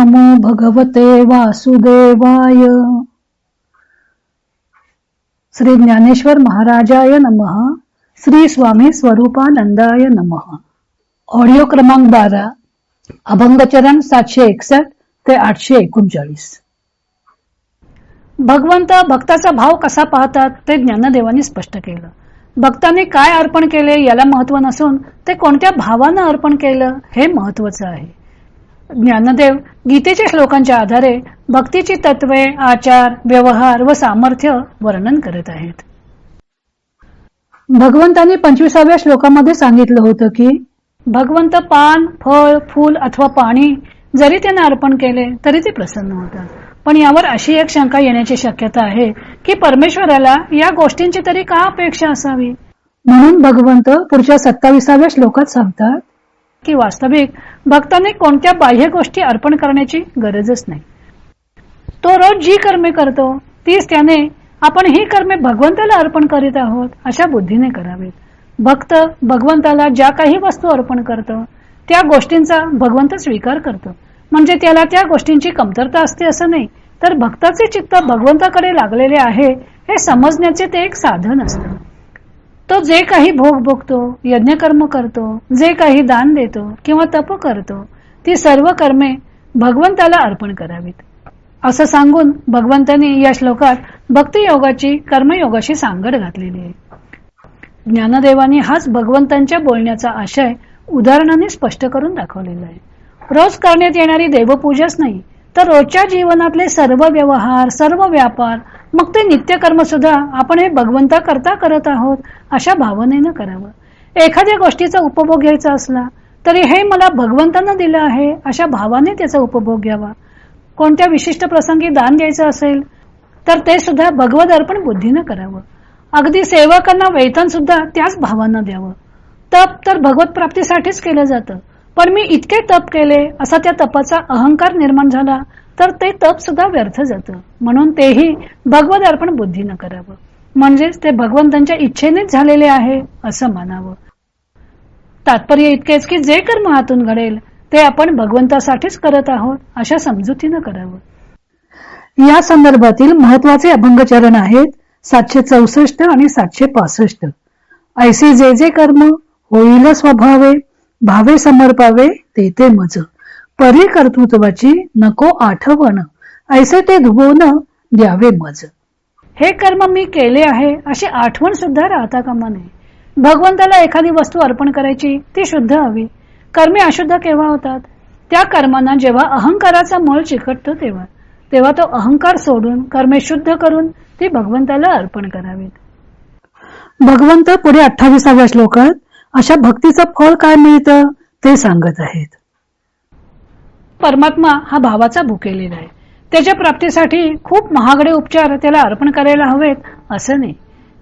नमो भगवते वासुदेवाय. श्री ज्ञानेश्वर महाराजाय नमः. श्री स्वामी स्वरूपानंदाय नमः. ऑडिओ क्रमांक बारा. अभंगचरण सातशे एकसष्ट ते आठशे एकोणचाळीस. भगवंत भक्ताचा भाव कसा पाहतात ते ज्ञानदेवानी स्पष्ट केलं. भक्तांनी काय अर्पण केले याला महत्त्व नसून ते कोणत्या भावानं अर्पण केलं हे महत्वाचं आहे. ज्ञानदेव गीतेच्या श्लोकांच्या आधारे भक्तीची तत्वे आचार व्यवहार व सामर्थ्य वर्णन करत आहेत. भगवंतांनी पंचवीसाव्या श्लोकामध्ये सांगितलं होतं की भगवंत पान फळ फूल अथवा पाणी जरी त्यांना अर्पण केले तरी ते प्रसन्न होतात. पण यावर अशी एक शंका येण्याची शक्यता आहे की परमेश्वराला या गोष्टींची तरी का अपेक्षा असावी? म्हणून भगवंत पुढच्या सत्ताविसाव्या श्लोकात सांगतात की वास्तविक भक्ताने कोणत्या बाह्य गोष्टी अर्पण करण्याची गरजच नाही. तो रोज जी कर्मे करतो तीच त्याने आपण ही कर्मे भगवंताला अर्पण करीत आहोत अशा बुद्धीने करावीत. भक्त भगवंताला ज्या काही वस्तू अर्पण करतो त्या गोष्टींचा भगवंत स्वीकार करतो. म्हणजे त्याला त्या गोष्टींची कमतरता असते असं नाही तर भक्ताचे चित्त भगवंताकडे लागलेले आहे हे समजण्याचे ते एक साधन असतं. तो जे काही भोग भोगतो यज्ञकर्म करतो जे काही दान देतो किंवा तप करतो ती सर्व कर्मे भगवंताला अर्पण करावीत. असं सांगून भगवंतांनी या श्लोकात भक्तियोगाची कर्मयोगाशी सांगड घातलेली आहे. ज्ञानदेवानी हाच भगवंतांच्या बोलण्याचा आशय उदाहरणाने स्पष्ट करून दाखवलेला आहे. रोज करण्यात येणारी देवपूजाच नाही तर रोजच्या जीवनातले सर्व व्यवहार सर्व व्यापार मग ते नित्यकर्म सुद्धा आपण हे भगवंता करता करत आहोत अशा भावनेनं करावं. एखाद्या गोष्टीचा उपभोग घ्यायचा असला तरी हे मला भगवंतांना दिलं आहे अशा भावाने त्याचा उपभोग घ्यावा. कोणत्या विशिष्ट प्रसंगी दान द्यायचं असेल तर ते सुद्धा भगवत अर्पण बुद्धीनं करावं. अगदी सेवकांना वेतन सुद्धा त्याच भावानं द्यावं. तप तर भगवत प्राप्तीसाठीच केलं जातं पण मी इतके तप केले असा त्या तपाचा अहंकार निर्माण झाला तर ते तप सुद्धा व्यर्थ जातं. म्हणून तेही भगवत अर्पण बुद्धीनं करावं. म्हणजेच ते भगवंतांच्या इच्छेनेच झालेले आहे असं मानावं. तात्पर्य इतकेच की जे कर्म हातून घडेल ते आपण भगवंतासाठीच करत आहोत अशा समजुतीनं करावं. या संदर्भातील महत्त्वाचे अभंगचरण आहेत सातशे चौसष्ट आणि सातशे पासष्ट. ऐसे जे जे कर्म होईल स्वभावे भावे समर्पावे ते ते मज. परी कर्तृत्वाची नको आठवण. ऐसे ते धुवून द्यावे मज. हे कर्म मी केले आहे अशी आठवण सुद्धा राहता कामा नये. भगवंताला एखादी वस्तू अर्पण करायची ती शुद्ध हवी. कर्मे अशुद्ध केव्हा होतात? त्या कर्मांना जेव्हा अहंकाराचा मळ चिकटतो तेव्हा. तेव्हा तो अहंकार सोडून कर्मे शुद्ध करून ती भगवंताला अर्पण करावीत. भगवंत पुढे अठ्ठावीसाव्या श्लोकात अशा भक्तीचं फळ काय मिळतं ते सांगत आहेत. परमात्मा हा भावाचा भुकेलेला आहे. त्याच्या प्राप्तीसाठी खूप महागडे उपचार त्याला अर्पण करायला हवेत असं नाही.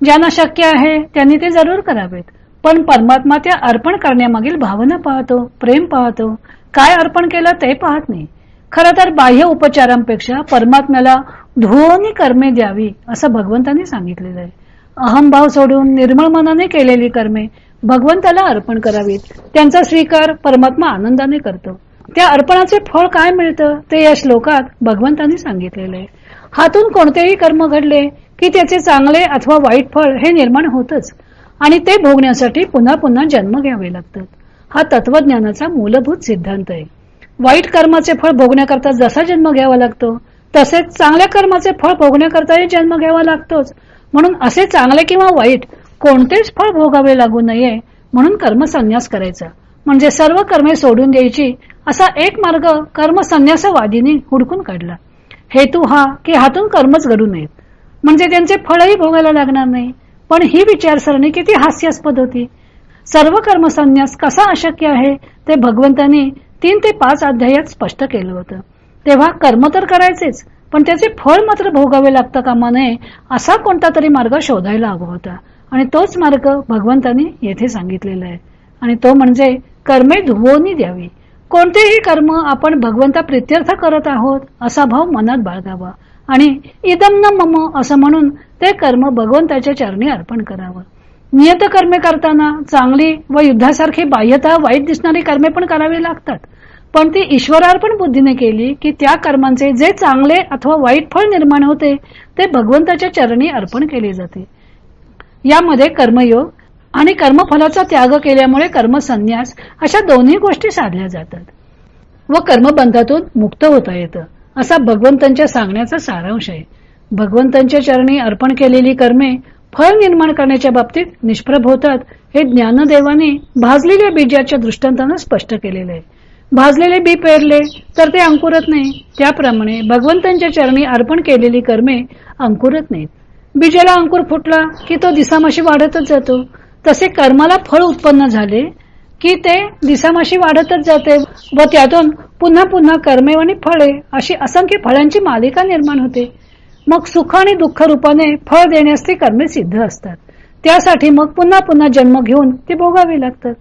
ज्यांना शक्य आहे त्यांनी ते जरूर करावेत. पण परमात्मा त्या अर्पण करण्यामागील भावना पाहतो प्रेम पाहतो. काय अर्पण केलं ते पाहत नाही. खरं तर बाह्य उपचारांपेक्षा परमात्म्याला धुवनी कर्मे द्यावी असं भगवंतांनी सांगितलेलं आहे. अहमभाव सोडून निर्मळ मनाने केलेली कर्मे भगवंताला अर्पण करावीत. त्यांचा स्वीकार परमात्मा आनंदाने करतो. त्या अर्पणाचे फळ काय मिळतं ते या श्लोकात भगवंतांनी सांगितलेलं आहे. हातून कोणतेही कर्म घडले की त्याचे चांगले अथवा वाईट फळ हे निर्माण होतच. आणि ते भोगण्यासाठी पुन्हा पुन्हा जन्म घ्यावे लागतात. हा तत्वज्ञानाचा मूलभूत सिद्धांत आहे. वाईट कर्माचे फळ भोगण्याकरता जसा जन्म घ्यावा लागतो तसेच चांगल्या कर्माचे फळ भोगण्याकरताही जन्म घ्यावा लागतोच. म्हणून असे चांगले किंवा वाईट कोणतेच फळ भोगावे लागू नये म्हणून कर्मसन्यास करायचा. म्हणजे सर्व कर्मे सोडून द्यायची असा एक मार्ग कर्मसन्यासवादीने हुडकून काढला. हेतू हा की हातून कर्मच घडू नयेत. म्हणजे त्यांचे फळही भोगायला लागणार नाही. पण ही विचारसरणी किती हास्यास्पद होती. सर्व कर्मसन्यास कसा अशक्य आहे ते भगवंतांनी तीन ते पाच अध्यायात स्पष्ट केलं होतं. तेव्हा कर्म तर करायचेच पण त्याचे फळ मात्र भोगावे लागतं कामा नये असा कोणता तरी मार्ग शोधायला हवा होता. आणि तोच मार्ग भगवंतांनी येथे सांगितलेला आहे. आणि तो म्हणजे कर्मे धुवोनी द्यावी. कोणतेही कर्म आपण भगवंता प्रित्यर्थ करत आहोत असा भाव मनात बाळगावा. आणि इदम न मम असं म्हणून ते कर्म भगवंताच्या चरणी अर्पण करावं. नियत कर्मे करताना चांगली व युद्धासारखी बाह्यता वाईट दिसणारी कर्मे पण करावी लागतात. पण ती ईश्वरार्पण बुद्धीने केली की त्या कर्मांचे जे चांगले अथवा वाईट फळ निर्माण होते ते भगवंताच्या चरणी अर्पण केले जाते. यामध्ये कर्मयोग आणि कर्मफलाचा त्याग केल्यामुळे कर्मसन्यास अशा दोन्ही गोष्टी साधल्या जातात व कर्मबंधातून मुक्त होता येतं असा भगवंतांच्या सांगण्याचा सारांश आहे. भगवंतांच्या चरणी अर्पण केलेली कर्मे फळ निर्माण करण्याच्या बाबतीत निष्प्रभ होतात हे ज्ञानदेवाने भाजलेल्या बीजाच्या दृष्टांतानं स्पष्ट केलेलं आहे. भाजलेले बी पेरले तर ते अंकुरत नाही. त्याप्रमाणे भगवंतांच्या चरणी अर्पण केलेली कर्मे अंकुरत नाहीत. बीजाला अंकुर फुटला की तो दिसामाशी वाढतच जातो. तसे कर्माला फळ उत्पन्न झाले की ते दिसामाशी वाढतच जाते व त्यातून पुन्हा पुन्हा कर्मे आणि फळे अशी असंख्य फळांची मालिका निर्माण होते. मग सुख आणि दुःख रूपाने फळ देण्यास ती कर्मे सिद्ध असतात. त्यासाठी मग पुन्हा पुन्हा जन्म घेऊन ते भोगावी लागतात.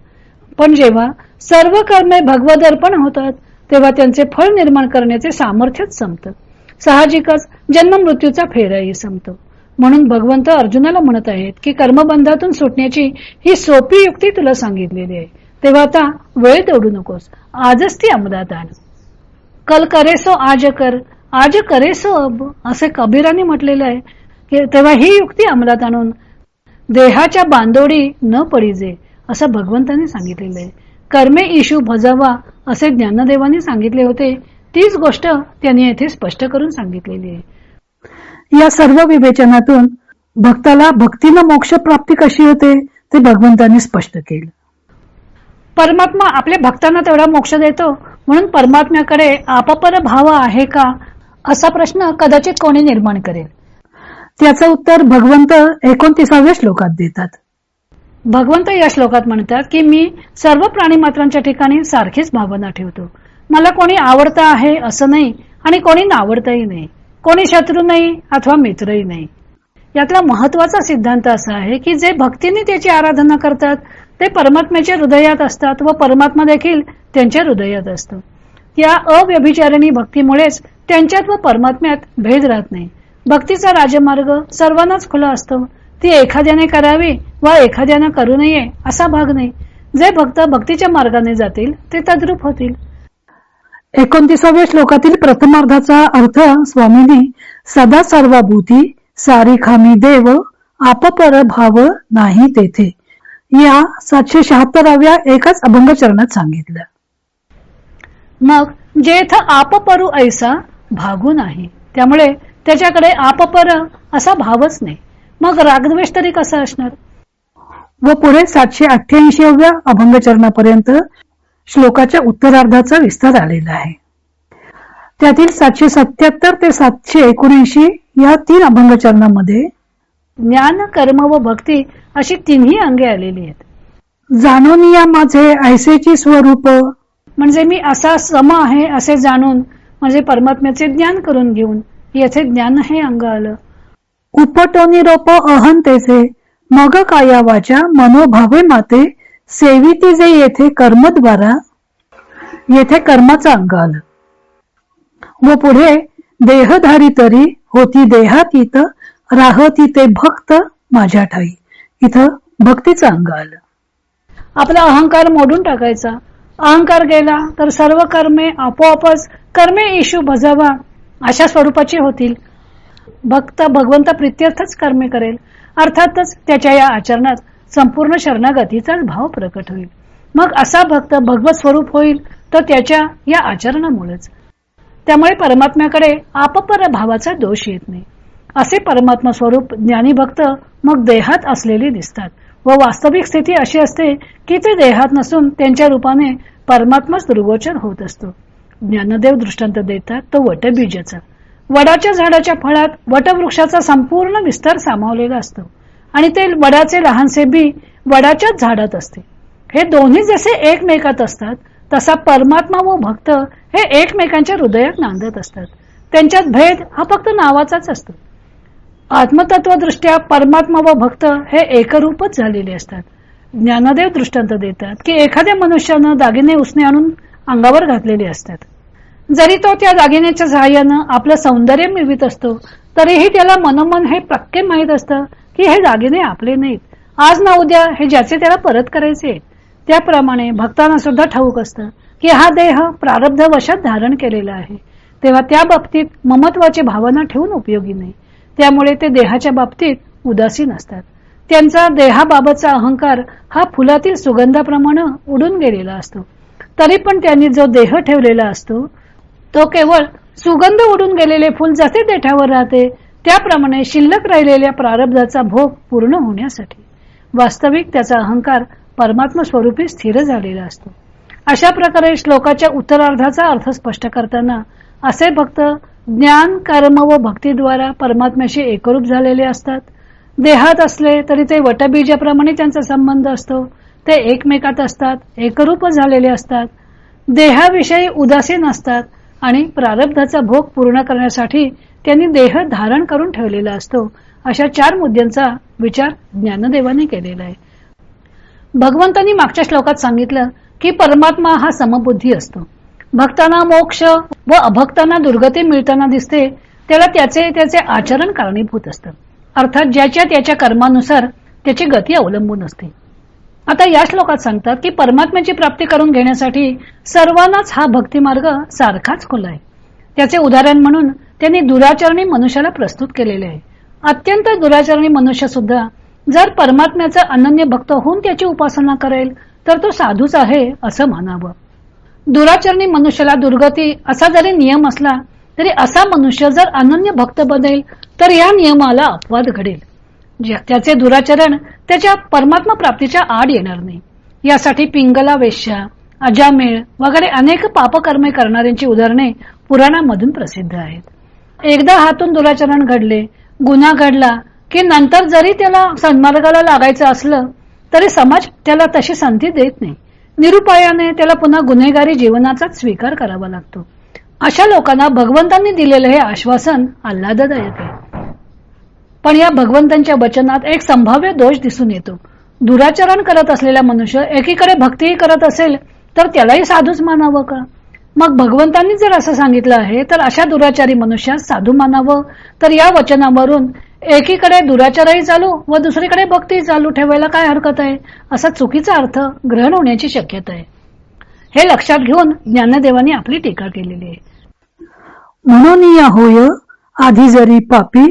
पण जेव्हा सर्व कर्मे भगवदर्पण होतात तेव्हा त्यांचे फळ निर्माण करण्याचे सामर्थ्यच संपतं. साहजिकच जन्म मृत्यूचा फेराही संपतो. म्हणून भगवंत अर्जुनाला म्हणत आहेत की कर्मबंधातून सुटण्याची ही सोपी युक्ती तुला सांगितलेली आहे. तेव्हा आता वेळ तोडू नकोस. आजच ती अंमलात आण. कल करेसो आज कर आज करेसो अब असे कबीराने म्हटलेलं आहे. तेव्हा ही युक्ती अंमलात आणून देहाच्या बांधोडी न पडीजे असं भगवंताने सांगितलेलं आहे. कर्मे इशू भजवा असे ज्ञानदेवाने सांगितले होते. तीच गोष्ट त्यांनी येथे स्पष्ट करून सांगितलेली आहे. या सर्व विवेचनातून भक्ताला भक्तीनं मोक्ष प्राप्ती कशी होते ते भगवंतांनी स्पष्ट केलं. परमात्मा आपल्या भक्तांना तेवढा मोक्ष देतो म्हणून परमात्म्याकडे आपापर भाव आहे का असा प्रश्न कदाचित कोणी निर्माण करेल. त्याचं उत्तर भगवंत एकोणतीसाव्या श्लोकात देतात. भगवंत या श्लोकात म्हणतात की मी सर्व प्राणी मात्रांच्या ठिकाणी सारखीच भावना ठेवतो. मला कोणी आवडतं आहे असं नाही आणि कोणी नावडतही नाही. कोणी शत्रू नाही अथवा मित्रही नाही. यातला महत्त्वाचा सिद्धांत असा आहे की जे भक्तीने त्याची आराधना करतात ते परमात्म्याच्या हृदयात असतात व परमात्मा देखील त्यांच्या हृदयात असतो. या अव्यभिचारिणी भक्तीमुळेच त्यांच्यात व परमात्म्यात भेद राहत नाही. भक्तीचा राजमार्ग सर्वांनाच खुला असतो. ती एखाद्याने करावी व एखाद्याने करू नये असा भाग नाही. जे भक्त भक्तीच्या मार्गाने जातील ते तद्रूप होतील. एकोणतीसाव्या श्लोकातील प्रथमार्धाचा अर्थ स्वामींनी सदा सर्वभूती सारी खामी देव आपपर भाव नाही तेथे. या सातशे शहात्तराव्या एकाच अभंग चरणात सांगितलं. मग जेथ आपपरू ऐसा भागू नाही. त्यामुळे त्याच्याकडे आपपर असा भावच नाही. मग रागद्वेष तरी कसा असणार? व पुढे सातशे अठ्ठ्याऐंशीव्या अभंग चरणापर्यंत श्लोकाच्या उत्तरार्धाचा विस्तार आलेला आहे. त्यातील सातशे सत्याहत्तर ते सातशे एकोणऐंशी या तीन अभंग चरणामध्ये ज्ञान कर्म व भक्ती अशी तिन्ही अंगे आलेली आहेत. जाणून या माझे ऐसेची स्वरूप. म्हणजे मी असा सम आहे असे जाणून म्हणजे परमात्म्याचे ज्ञान करून घेऊन येथे ज्ञान हे अंग आलं. उपटोनी रोप अहंतेचे मग काया वाचा मनोभावे माते सेविती जे येथे कर्मद्वारा येथे कर्माचा अंग आलं. व पुढे देहधारी तरी होती देहातीत राहती ते भक्त माझ्या ठाई. इथं भक्तीचं अंग आलं. आपला अहंकार मोडून टाकायचा. अहंकार गेला तर सर्व कर्मे आपोआपच कर्मे इशू भजावा अशा स्वरूपाची होतील. भक्त भगवंत प्रित्यर्थच कर्मे करेल. अर्थातच त्याच्या या आचरणात संपूर्ण शरणागतीचाच भाव प्रकट होईल. मग असा भक्त भगवत स्वरूप होईल तर त्याच्या या आचरणामुळेच. त्यामुळे परमात्म्याकडे आपपर भावाचा दोष येत नाही. असे परमात्मा स्वरूप ज्ञानी भक्त मग देहात असलेले दिसतात व वास्तविक स्थिती अशी असते की ते देहात नसून त्यांच्या रूपाने परमात्माच दुर्गोचर होत असतो. ज्ञानदेव दृष्टांत देतात तो वटबीजाचा. वडाच्या झाडाच्या फळात वटवृक्षाचा संपूर्ण विस्तार सामावलेला असतो. आणि ते वडाचे लहानसे बी वडाच्याच झाडात असते. हे दोन्ही जसे एकमेकात असतात तसा परमात्मा व भक्त हे एकमेकांच्या हृदयात नांदत असतात. त्यांच्यात भेद हा फक्त नावाचाच असतो. आत्मतत्वदृष्ट्या परमात्मा व भक्त हे एकरूपच झालेले असतात. ज्ञानदेव दृष्टांत देतात की एखाद्या मनुष्यानं दागिने उसने आणून अंगावर घातलेले असतात. जरी तो त्या दागिन्याच्या सहाय्यानं आपलं सौंदर्य मिळवित असतो तरीही त्याला मनोमन हे पक्के माहीत असतं की हे दागिने आपले नाहीत. आज ना उद्या हे ज्याचे त्याला परत करायचे त्याप्रमाणे भक्तांना सुद्धा ठाऊक असतं की हा देह प्रारब्ध वशात धारण केलेला आहे. तेव्हा त्या बाबतीत ममत्वाची भावना ठेवून उपयोगी नाही. त्यामुळे ते देहाच्या बाबतीत उदासीन असतात. त्यांचा देहाबाबतचा अहंकार हा फुलातील सुगंधाप्रमाणे उडून गेलेला असतो. तरी पण त्यांनी जो देह ठेवलेला असतो तो केवळ सुगंध उडून गेलेले फुल जसे देठावर राहते त्याप्रमाणे शिल्लक राहिलेल्या प्रारब्धाचा भोग पूर्ण होण्यासाठी वास्तविक त्याचा अहंकार परमात्मा स्वरूपी स्थिर झालेला असतो. अशा प्रकारे श्लोकाच्या उत्तरार्धाचा अर्थ स्पष्ट करताना असे भक्त ज्ञान कर्म व भक्तीद्वारा परमात्म्याशी एकरूप झालेले असतात. देहात असले तरी ते वटबीजाप्रमाणे त्यांचा संबंध असतो. ते एकमेकात असतात एकरूप झालेले असतात. देहाविषयी उदासीन असतात. आणि प्रारब्धाचा भोग पूर्ण करण्यासाठी त्यांनी देह धारण करून ठेवलेला असतो अशा चार मुद्द्यांचा विचार ज्ञानदेवाने केलेला आहे. भगवंतांनी मागच्या श्लोकात सांगितलं की परमात्मा हा समबुद्धी असतो. भक्तांना मोक्ष व अभक्तांना दुर्गती मिळताना दिसते त्याला त्याचे त्याचे आचरण कारणीभूत असतं. अर्थात ज्याच्या त्याच्या कर्मानुसार त्याची गती अवलंबून असते. आता या श्लोकात सांगतात की परमात्म्याची प्राप्ती करून घेण्यासाठी सर्वांनाच हा भक्तिमार्ग सारखाच खुला आहे. त्याचे उदाहरण म्हणून त्यांनी दुराचरणी मनुष्याला प्रस्तुत केलेले आहे. अत्यंत दुराचरणी मनुष्य सुद्धा जर परमात्म्याचा अनन्य भक्त होऊन त्याची उपासना करेल तर तो साधूच आहे असं म्हणावं. दुराचरणी मनुष्याला दुर्गती असा जरी नियम असला तरी असा मनुष्य जर अनन्य भक्त बनेल तर या नियमाला अपवाद घडेल. त्याचे दुराचरण त्याच्या परमात्मा प्राप्तीच्या आड येणार नाही. यासाठी पिंगला वेश्या अजामेळ वगैरे अनेक पापकर्मे करणाऱ्यांची उदाहरणे पुराणामधून प्रसिद्ध आहेत. एकदा हातून दुराचरण घडले गुन्हा घडला की नंतर जरी त्याला सन्मार्गाला लागायचं असलं तरी समाज त्याला तशी संधी देत नाही. निरुपायाने त्याला पुन्हा गुन्हेगारी जीवनाचाच स्वीकार करावा लागतो. अशा लोकांना भगवंतांनी दिलेलं हे आश्वासन आल्हाददायक आहे. पण या भगवंतांच्या वचनात एक संभाव्य दोष दिसून येतो. दुराचरण करत असलेला मनुष्य एकीकडे भक्तीही करत असेल तर त्यालाही साधूच मानावं का? मग भगवंतांनी जर असं सांगितलं आहे तर अशा दुराचारी मनुष्यास साधू मानावं? तर या वचनावरून एकीकडे दुराचारही चालू व दुसरीकडे भक्ती चालू ठेवायला काय हरकत आहे? असा चुकीचा अर्थ ग्रहण होण्याची शक्यता आहे. हे लक्षात घेऊन ज्ञानदेवाने आपली टीका केलेली आहे. म्हणून या होय आधी जरी पापी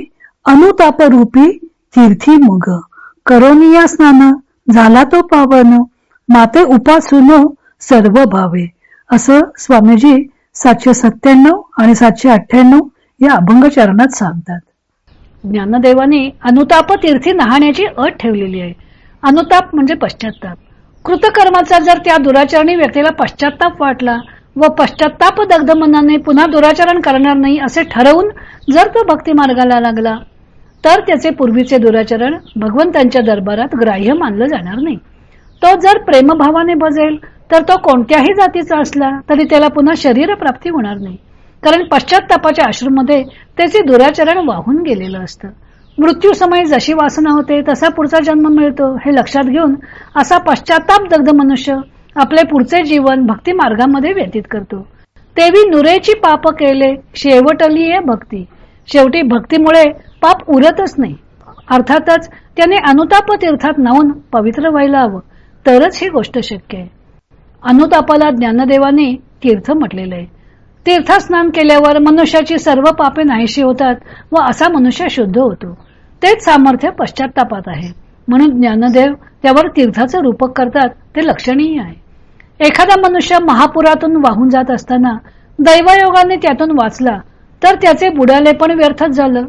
अनुताप रूपी तीर्थी मग. करोनिया स्नान झाला तो पावन माते उपासून सर्व भावे. असं स्वामीजी सातशे सत्त्याण्णव आणि सातशे अठ्ठ्याण्णव या अभंग चरणात सांगतात. ज्ञानदेवाने अनुताप तीर्थी नहाण्याची अट ठेवलेली आहे. अनुताप म्हणजे पश्चाताप कृतकर्माचा जर त्या दुराचरणी व्यक्तीला पश्चाताप वाटला व पश्चाताप दग्ध मनाने पुन्हा दुराचरण करणार नाही असे ठरवून जर तो भक्ती मार्गाला लागला तर त्याचे पूर्वीचे दुराचरण भगवंतांच्या दरबारात ग्राह्य मानलं जाणार नाही. तो जर प्रेमभावाने बजेल तर तो कोणत्याही जातीचा असला तरी त्याला पुन्हा शरीर प्राप्ती होणार नाही. कारण पश्चातापाच्या आश्रममध्ये त्याचे दुराचरण वाहून गेलेलं असतं. मृत्यू समय जशी वासना होते तसा पुढचा जन्म मिळतो हे लक्षात घेऊन असा पश्चाताप दग्ध मनुष्य आपले पुढचे जीवन भक्ती मार्गामध्ये व्यतीत करतो. तेवी नुरेची पाप केले शेवटली भक्ती. शेवटी भक्तीमुळे पाप उरतच नाही. अर्थातच त्याने अनुताप तीर्थात नावून पवित्र व्हायला हवं. तरच ही गोष्ट शक्य आहे. अनुतापाला ज्ञानदेवाने तीर्थ म्हटलेलं आहे. तीर्थस्नान केल्यावर मनुष्याची सर्व पापे नाहीशी होतात व असा मनुष्य शुद्ध होतो. तेच सामर्थ्य पश्चातापात आहे. म्हणून ज्ञानदेव त्यावर तीर्थाचं रूपक करतात ते लक्षणीय आहे. एखादा मनुष्य महापुरातून वाहून जात असताना दैवयोगाने त्यातून वाचला तर त्याचे बुडाले पण व्यर्थच झालं.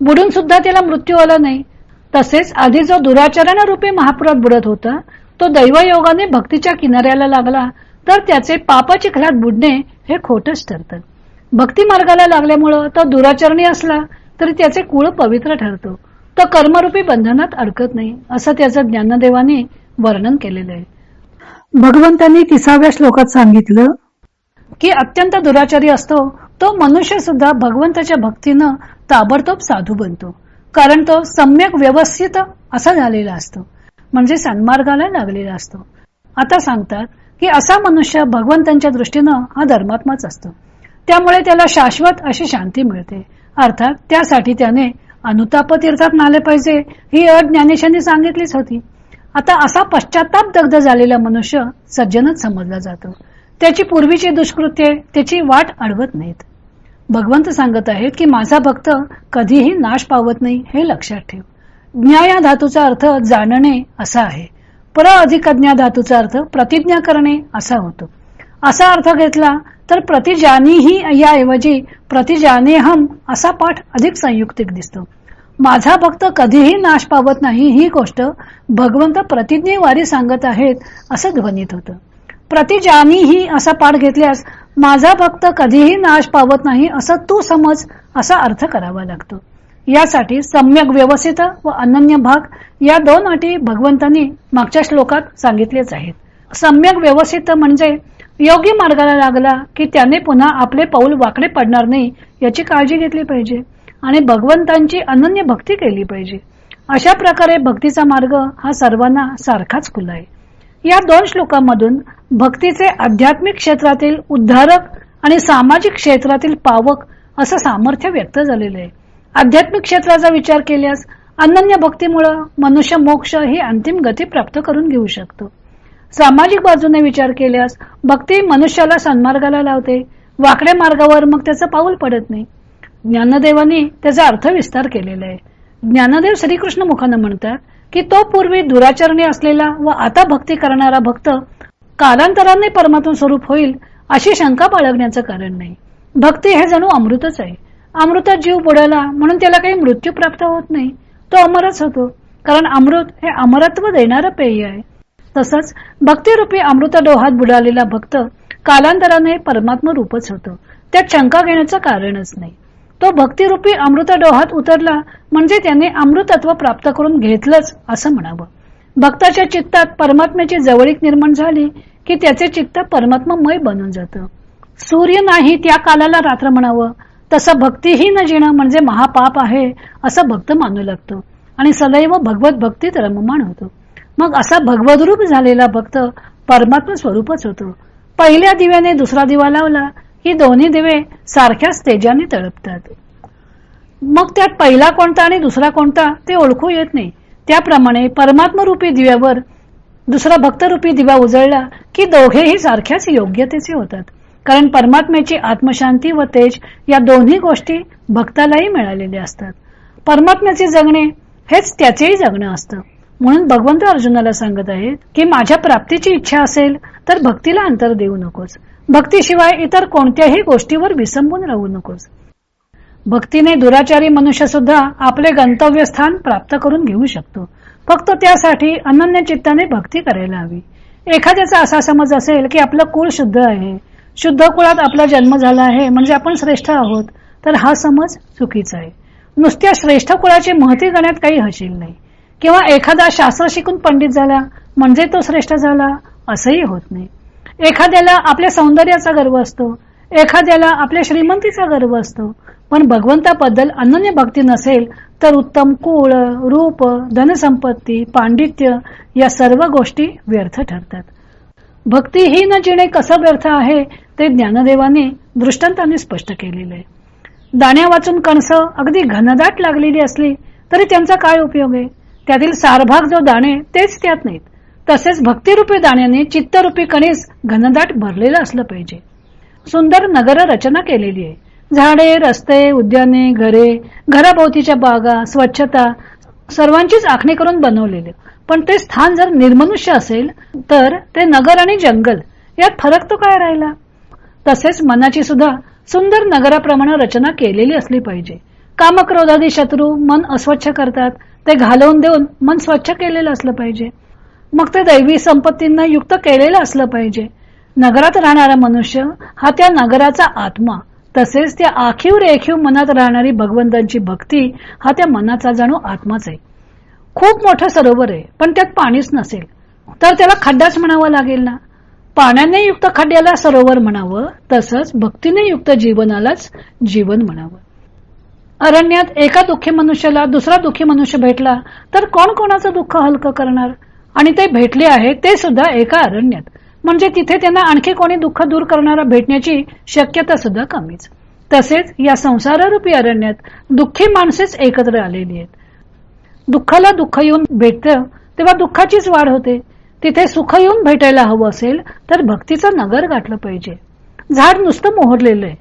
बुडून सुद्धा त्याला मृत्यू आला नाही. तसेच आधी जो दुराचरण रूपी महापुरात बुडत होता तो दैवयोगाने भक्तीच्या किनाऱ्याला लागला. तर त्याचे पाप चिखलात बुडणे हे खोटच ठरतं. भक्ती मार्गाला लागल्यामुळं तो दुराचरणी असला तरी त्याचे कुळ पवित्र ठरतो. तो कर्मरूपी बंधनात अडकत नाही असं त्याचं ज्ञानदेवाने वर्णन केलेलं आहे. भगवंतांनी तिसाव्या श्लोकात सांगितलं की अत्यंत दुराचारी असतो तो मनुष्य सुद्धा भगवंताच्या भक्तीनं ताबडतोब साधू बनतो. कारण तो सम्यक व्यवस्थित असा झालेला असतो. म्हणजे सन्मार्गाला लागलेला असतो. आता सांगतात की असा मनुष्य भगवंतांच्या दृष्टीनं हा धर्मात्माच असतो. त्यामुळे त्याला शाश्वत अशी शांती मिळते. अर्थात त्यासाठी त्याने अनुताप तीर्थात नाले पाहिजे ही अट ज्ञानेशांनी सांगितलीच होती. आता असा पश्चाताप दग्ध झालेला मनुष्य सज्जनच समजला जातो. त्याची पूर्वीची दुष्कृत्ये त्याची वाट अडवत नाहीत. भगवंत सांगत आहेत की माझा भक्त कधीही नाश पावत नाही हे लक्षात ठेव. ज्ञा या धातूचा अर्थ जाणणे असा आहे. पर अधिक अज्ञा धातूचा अर्थ प्रतिज्ञा करणे असा होतो. असा अर्थ घेतला तर प्रतिजानीही याऐवजी प्रतिजानेहम असा पाठ अधिक संयुक्तिक दिसतो. माझा भक्त कधीही नाश पावत नाही ही गोष्ट भगवंत प्रतिज्ञेवारी सांगत आहेत असं ध्वनीत होतं. प्रतिजानीही असा पाठ घेतल्यास माझा भक्त कधीही नाश पावत नाही असं तू समज असा अर्थ करावा लागतो. यासाठी सम्यक व्यवस्थित व अनन्य भाग या दोन अटी भगवंतांनी मागच्या श्लोकात सांगितलेच आहेत. सम्यक व्यवस्थित म्हणजे योग्य मार्गाला लागला की त्याने पुन्हा आपले पाऊल वाकडे पडणार नाही याची काळजी घेतली पाहिजे आणि भगवंतांची अनन्य भक्ती केली पाहिजे. अशा प्रकारे भक्तीचा मार्ग हा सर्वांना सारखाच खुला आहे. या दोन श्लोकांमधून भक्तीचे आध्यात्मिक क्षेत्रातील उद्धारक आणि सामाजिक क्षेत्रातील पावक असं सामर्थ्य व्यक्त झालेलं आहे. आध्यात्मिक क्षेत्राचा विचार केल्यास अनन्य भक्तीमुळे मनुष्य मोक्ष ही अंतिम गती प्राप्त करून घेऊ शकतो. सामाजिक बाजूने विचार केल्यास भक्ती मनुष्याला सन्मार्गाला लावते. वाकड्या मार्गावर मग त्याचं पाऊल पडत नाही. ज्ञानदेवानी त्याचा अर्थ विस्तार केलेला आहे. ज्ञानदेव श्रीकृष्ण मुखानं म्हणतात की तो पूर्वी दुराचरणी असलेला व आता भक्ती करणारा भक्त कालांतराने परमात्म स्वरूप होईल अशी शंका बाळगण्याचं कारण नाही. भक्ती हे जणू अमृतच आहे. अमृतात जीव बुडाला म्हणून त्याला काही मृत्यू प्राप्त होत नाही. तो अमरच होतो कारण अमृत हे अमरत्व देणारं पेय आहे. तसंच भक्तिरूपी अमृत डोहात बुडालेला भक्त कालांतराने परमात्म रूपच होतो. त्यात शंका घेण्याचं कारणच नाही. तो भक्तिरूपी अमृत डोहात उतरला. म्हणजे त्याने अमृतत्व प्राप्त करून घेतलंच असं म्हणावं. भक्ताच्या चित्तात परमात्म्याची जवळीक निर्माण झाली की त्याचे चित्त परमात्ममय बनून जातं. सूर्य नाही त्या कालाला रात्र म्हणावं. तसं भक्तीही न जिणं म्हणजे महापाप आहे असं भक्त मानू लागतो. आणि सदैव भगवत भक्तीत रममाण होतो. मग असा भगवद्रूप झालेला भक्त परमात्मा स्वरूपच होतो. पहिल्या दिव्याने दुसरा दिवा लावला ही दोन्ही दिवे सारख्याच तेजाने तळपतात. मग त्यात पहिला कोणता आणि दुसरा कोणता ते ओळखू येत नाही. त्याप्रमाणे परमात्मरूपी दिव्यावर दुसरा भक्तरूपी दिवा उजळला की दोघेही सारख्याच योग्यतेचे होतात. कारण परमात्म्याची आत्मशांती व तेज या दोन्ही गोष्टी भक्तालाही मिळालेल्या असतात. परमात्म्याचे जगणे हेच त्याचेही जगणं असतं. म्हणून भगवंत अर्जुनाला सांगत आहेत की माझ्या प्राप्तीची इच्छा असेल तर भक्तीला अंतर देऊ नकोस. भक्तीशिवाय इतर कोणत्याही गोष्टीवर विसंबून राहू नकोस. भक्तीने दुराचारी मनुष्य सुद्धा आपले गंतव्य स्थान प्राप्त करून घेऊ शकतो. फक्त त्यासाठी अनन्य चित्ताने भक्ती करायला हवी. एखाद्याचा असा समज असेल की आपलं कुळ शुद्ध आहे. शुद्ध कुळात आपला जन्म झाला आहे म्हणजे आपण श्रेष्ठ आहोत तर हा समज चुकीचा आहे. नुसत्या श्रेष्ठ कुळाची महती करण्यात काही हशील नाही. किंवा एखादा शास्त्र शिकून पंडित झाला म्हणजे तो श्रेष्ठ झाला असंही होत नाही. एखाद्याला आपल्या सौंदर्याचा गर्व असतो एखाद्याला आपल्या श्रीमंतीचा गर्व असतो. पण भगवंताबद्दल अनन्य भक्ती नसेल तर उत्तम कुळ रूप धनसंपत्ती पांडित्य या सर्व गोष्टी व्यर्थ ठरतात. भक्ती ही न जिणे कसं व्यर्थ आहे ते ज्ञानदेवाने दृष्टांताने स्पष्ट केलेलं. आहे दाण्या वाचून कणस अगदी घनदाट लागलेली असली तरी त्यांचा काय उपयोग आहे? त्यातील सारभाग जो दाणे तेच त्यात नाहीत. तसेच भक्तिरूपी दाण्याने चित्तरूपी कणीस घनदाट भरलेलं असलं पाहिजे. सुंदर नगर रचना केलेली आहे. झाडे रस्ते उद्याने घरे घराभोवतीच्या बागा स्वच्छता सर्वांचीच आखणी करून बनवलेले. पण ते स्थान जर निर्मनुष्य असेल तर ते नगर आणि जंगल यात फरक तो काय राहिला? तसेच मनाची सुद्धा सुंदर नगराप्रमाणे रचना केलेली असली पाहिजे. कामक्रोधादी शत्रू मन अस्वच्छ करतात. ते घालवून देऊन मन स्वच्छ केलेलं असलं पाहिजे. मग ते दैवी संपत्तींना युक्त केलेलं असलं पाहिजे. नगरात राहणारा मनुष्य हा त्या नगराचा आत्मा. तसेच त्या आखीव रेखीव मनात राहणारी भगवंतांची भक्ती हा त्या मनाचा जाणू आत्माच आहे. खूप मोठं सरोवर आहे पण त्यात पाणीच नसेल. तर त्याला खड्डाच म्हणावा लागेल ना? पाण्याने युक्त खड्ड्याला सरोवर म्हणावं तसंच भक्तीने युक्त जीवनालाच जीवन म्हणावं. अरण्यात एका दुःखी मनुष्याला दुसरा दुःखी मनुष्य भेटला तर कोण कोणाचं दुःख हलकं करणार? आणि ते भेटले आहे ते सुद्धा एका अरण्यात. म्हणजे तिथे त्यांना आणखी कोणी दुःख दूर करणारा भेटण्याची शक्यता सुद्धा कमीच. तसेच या संसाररूपी अरण्यात दुःखी माणसेच एकत्र आलेली आहेत. दुःखाला दुःख येऊन भेटतं तेव्हा दुःखाचीच वाढ होते. तिथे सुख येऊन भेटायला हवं असेल तर भक्तीचं नगर गाठलं पाहिजे. झाड नुसतं मोहरलेलं आहे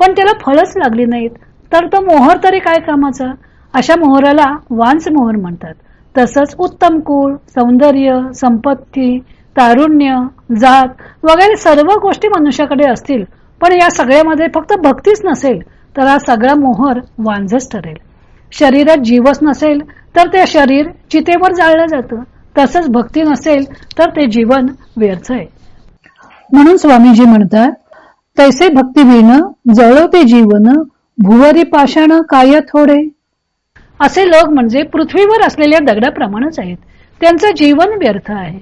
पण त्याला फळच लागली नाहीत. तर तो मोहर तरी काय कामाचा? अशा मोहराला वांस मोहर म्हणतात. तसंच उत्तम कुळ सौंदर्य संपत्ती तारुण्य जात वगैरे सर्व गोष्टी मनुष्याकडे असतील. पण या सगळ्यामध्ये फक्त भक्तीच नसेल तर हा सगळा मोहर वांझच ठरेल. शरीरात जीवच नसेल तर ते शरीर चितेवर जाळलं जातं. तसंच भक्ती नसेल तर ते जीवन व्यर्थ आहे. म्हणून स्वामीजी म्हणतात तैसे भक्ती विण जळवते जीवन भुवरी पाषाण काय थोडे. असे लोक म्हणजे पृथ्वीवर असलेल्या दगडाप्रमाणेच आहेत. त्यांचं जीवन व्यर्थ आहे.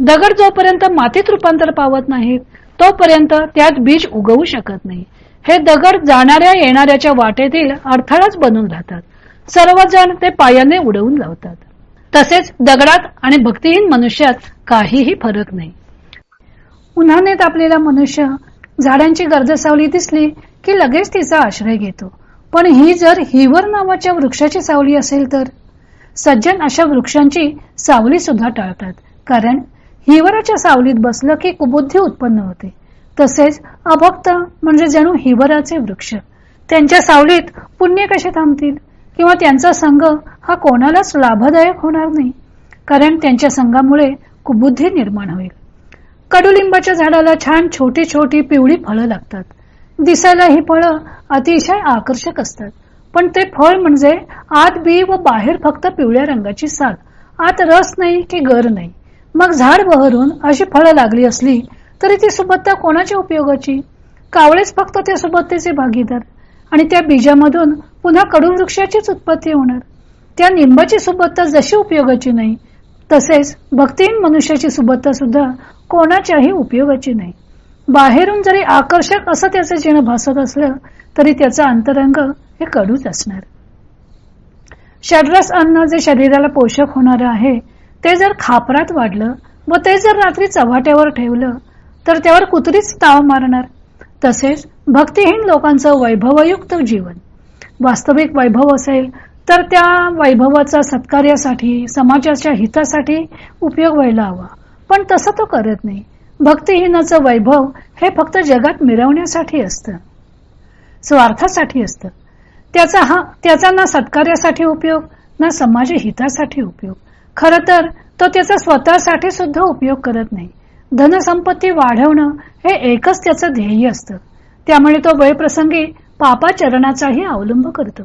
दगड जोपर्यंत मातीत रूपांतर पावत नाहीत तोपर्यंत त्यात बीज उगवू शकत नाही. हे दगड जाणाऱ्या येणाऱ्याच्या वाटेतील अडथळाच बनून राहतात. सर्वजण ते पायाने उडवून लावतात. तसेच दगडात आणि भक्तिहीन मनुष्यात काहीही फरक नाही. उन्हाने तापलेला मनुष्य झाडांची गर्दसावली दिसली की लगेच तिचा आश्रय घेतो. पण ही जर हिवर नावाच्या वृक्षाची सावली असेल तर? सज्जन अशा वृक्षांची सावली सुद्धा टाळतात. कारण हिवराच्या सावलीत बसलं की कुबुद्धी उत्पन्न होते. तसेच अभक्त म्हणजे जणू हिवराचे वृक्ष. त्यांच्या सावलीत पुण्य कसे थांबतील? किंवा त्यांचा संघ हा कोणालाच लाभदायक होणार नाही? कारण त्यांच्या संघामुळे कुबुद्धी निर्माण होईल. कडुलिंबाच्या झाडाला छान छोटी छोटी पिवळी फळं लागतात. दिसायला ही फळं अतिशय आकर्षक असतात. पण ते फळ म्हणजे आत बी व बाहेर फक्त पिवळ्या रंगाची साल. आत रस नाही की गर नाही. मग झाड बहरून अशी फळं लागली असली तरी ती सुबत्ता कोणाच्या उपयोगाची? कावळेच फक्त त्या सुबत्तेचे भागीदार. आणि त्या बीजामधून पुन्हा कडुवृक्षाचीच उत्पत्ती होणार. त्या निंबाची सुबत्ता जशी उपयोगाची नाही तसेच भक्तीहीन मनुष्याची सुबत्ता सुद्धा कोणाच्याही उपयोगाची नाही. बाहेरून जरी आकर्षक असं त्याचं चिन्ह भासत असलं तरी त्याचा अंतरंग हे कडूच असणार. शरीरस अन्न जे शरीराला पोषक होणार आहे ते जर खापरात वाढलं व ते जर रात्री चव्हाट्यावर ठेवलं तर त्यावर कुत्रीच ताव मारणार. तसेच भक्तिहीन लोकांचं वैभवयुक्त जीवन. वास्तविक वैभव असेल तर त्या वैभवाचा सत्कार्यासाठी समाजाच्या हितासाठी उपयोग व्हायला हवा. पण तसं तो करत नाही. भक्तिहीनाचं वैभव हे फक्त जगात मिरवण्यासाठी असतं. स्वार्थासाठी असतं. त्याचा हा त्याचा ना सत्कार्यासाठी उपयोग ना समाज हितासाठी उपयोग. खर तर तो त्याचा स्वतःसाठी सुद्धा उपयोग करत नाही. धनसंपत्ती वाढवणं हे एकच त्याचं ध्येय असतं. त्यामुळे तो वेळप्रसंगी पापाचरणाचाही अवलंब करतो.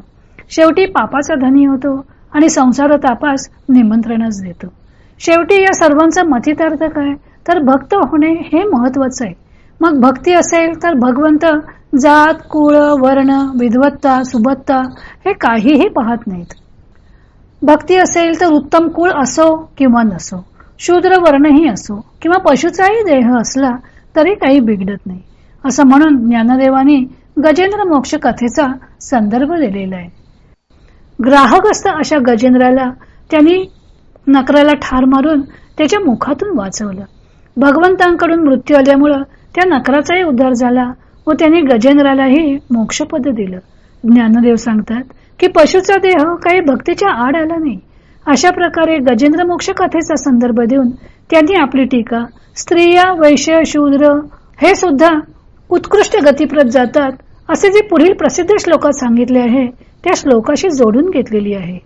शेवटी पापाचा धनी होतो आणि संसार तापास निमंत्रणच देतो. शेवटी या सर्वांचा मथितार्थ काय? तर भक्त होणे हे महत्वाचं आहे. मग भक्ती असेल तर भगवंत जात कुळ वर्ण विद्वत्ता सुबत्ता हे काहीही पाहत नाहीत. भक्ती असेल तर उत्तम कुळ असो किंवा नसो शूद्र वर्णही असो किंवा पशुचाही देह असला तरी काही बिघडत नाही. असं म्हणून ज्ञानदेवानी गजेंद्र मोक्ष कथेचा संदर्भ दिलेला आहे. ग्राहकस्थ अशा गजेंद्राला त्यांनी नकराला ठार मारून त्याच्या मुखातून वाचवलं. भगवंतांकडून मृत्यू आल्यामुळं त्या नकराचाही उद्धार झाला व त्यांनी गजेंद्रालाही मोक्षपद दिलं. ज्ञानदेव सांगतात की पशुचा देह काही भक्तीच्या आड आला नाही. अशा प्रकारे गजेंद्र मोक्ष कथेचा संदर्भ देऊन त्यांनी आपली टीका स्त्रिया वैश्य शूद्र हे सुद्धा उत्कृष्ट गतीप्रत जातात असे जे पुढील प्रसिद्ध श्लोकात सांगितले आहे त्या श्लोकाशी जोडून घेतलेली आहे.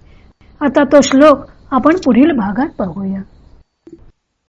आता तो श्लोक आपण पुढील भागात पाहूया.